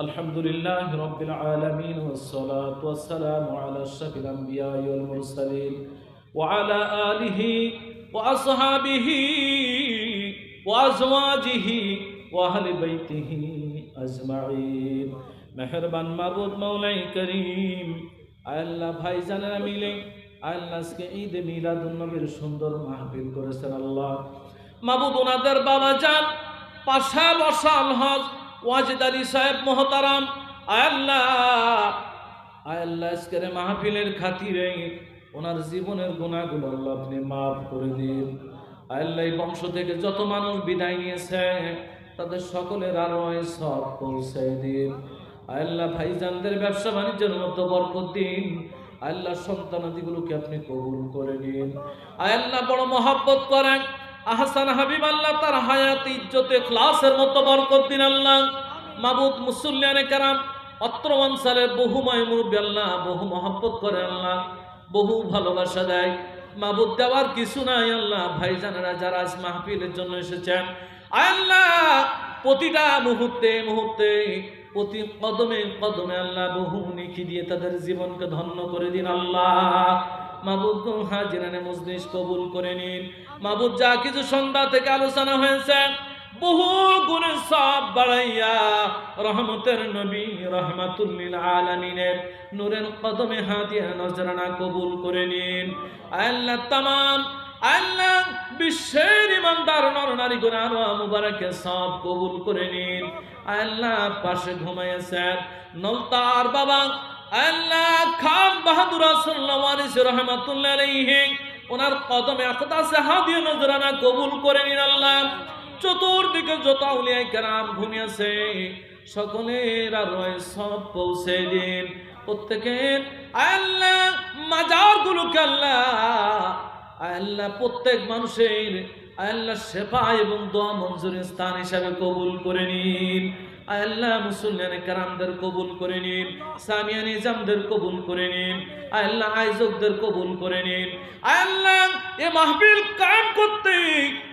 الحمد لله رب العالمين والصلاة والسلام على أشرف الأنبياء والمرسلين وعلى آله وأصحابه وأزواجه وأهل بيته أجمعين মেহরবান মাবুদ মৌলাই করিম আল্লাহ ভাইজানেরা মিলে আল্লাহ আজকে ঈদ মিলাদুন নবীর সুন্দর মাহফিল করেছেন আল্লাহ মাবুদ ওনাদের বাবা যান পাশা বসাল হজ ওয়াজিদ সাহেব মোহতারাম আল্লাহ আল্লাহ আজকের মাহফিলের খাতিরে ওনার জীবনের গুণাগুলো আল্লাহ আপনি মাফ করে দিন। আল্লাহ বংশ থেকে যত মানুষ বিদায় নিয়েছে, তাদের সকলের আরও সব পৌঁছে দিন। আল্লাহ ভাইজানদের ব্যবসা বাণিজ্যের মতো বরকত দিন। আল্লাহ সন্তানাদিগুলোকে আপনি কবুল করে নিন। আল্লাহ বড় মহাব্বত করেন। আহসান হাবিব আল্লাহ তার হায়াত, ইজ্জতে ক্লাসের মতো বরকত দিন আল্লাহ। মাবুদ মুসল্লিয়ানে কারাম অত্র অঞ্চলের বহু মায় মুরব্বী আল্লাহ, বহু মহাব্বত করে আল্লাহ, বহু ভালোবাসা দেয়। মাবুদ দেওয়ার কিছু নাই আল্লাহ, ভাইজানেরা যারা আজ মাহফিলের জন্য এসেছেন। আল্লাহ, প্রতিটা মুহূর্তে মুহূর্তে, প্রতি কদমে কদমে আল্লাহ বহু নিখি দিয়ে তাদের জীবনকে ধন্য করে দিন আল্লাহ। মাবুদ হাজিরানে মজলিস কবুল করে নিন। মাবুদ যা কিছু সন্ধ্যা থেকে আলোচনা হয়েছে, বহু গুণে সব বাড়াইয়া রহমতের নবী রহমাতুল্লিল আলামিনের নূরের কদমে হাতিয়া নজরানা কবুল করে নিন। আল্লাহ তামাম, আল্লাহ বিশ্বের ইমানদার নর নারী গুণার মুবারকে সব কবুল করে নিন। আল্লাহ পাশে ঘুমাইয়েছেন, নলতার বাবা খান বাহাদুর ওনার কদমে কবুল করে নিন আল্লাহ। চতুর্দিকে যত আউলিয়া ঘুমিয়েছে, সকলের আর সব পৌঁছে দিন। প্রত্যেকের আল্লাহ মাজার গুলোকে আল্লাহ আল্লাহ প্রত্যেক মানুষের আল্লাহ শেফা এবং দোয়া মঞ্জুরের স্থান হিসাবে কবুল করে নিন। আল্লাহ মুসল্লান কারামদের কবুল করে নিন সামিয়া নিজামদের কবুল করে নিন, আল্লাহ আইজকদের কবুল করে নিন। আল্লাহ এ মাহফিল কায়েম করতে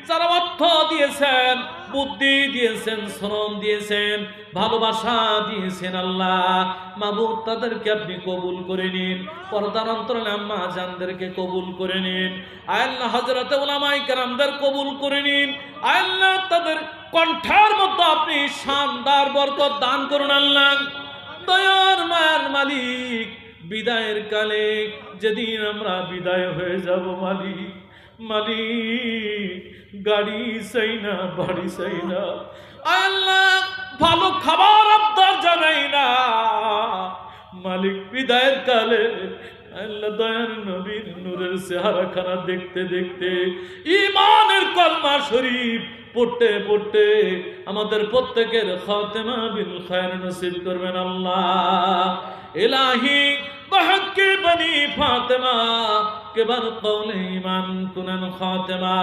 যারা অর্থ দিয়েছেন, বুদ্ধি দিয়েছেন, শ্রম দিয়েছেন, ভালোবাসা দিয়েছেন আল্লাহ, মাবুদ তাদেরকে আপনি কবুল করে নিন, পর্দার অন্তরালে আম্মা জানদেরকে কবুল করে নিন। আল্লাহ হজরত ওলামাই কারামদের কবুল করে নিন। আল্লাহ তাদের কণ্ঠার মতো আপনি শানদার বরকত দান করুন আল্লাহ। দয়ার মার মালিক, বিদায়ের কালে যেদিন আমরা বিদায় হয়ে যাব মালিক মালিক, গাড়ি চাই না বাড়ি চাই না আল্লাহ, ভালো খাবার আবদার জানাই না। মালিক, বিদায়ের কালে আল্লাহ, দয়ার নবীর নূরের চেহারা খানা দেখতে দেখতে ইমানের কলমা শরীফ পড়তে পড়তে আমাদের প্রত্যেকের খাতেমা বিল খায়ের নসিব করবেন আল্লাহ। ইলাহি بحق بنی فاطمہ کے بر قول ایمان کنن خاتمہ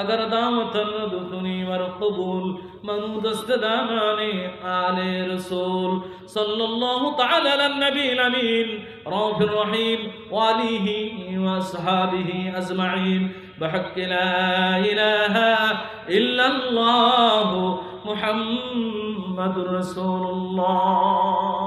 اگر دعوتن دخنی ور قبول منو دست دامانی آل رسول صلی اللہ تعالی لنبی الامین روف الرحیم والیہ واصحابہ ازمعین بحق لا الہ الا اللہ محمد رسول اللہ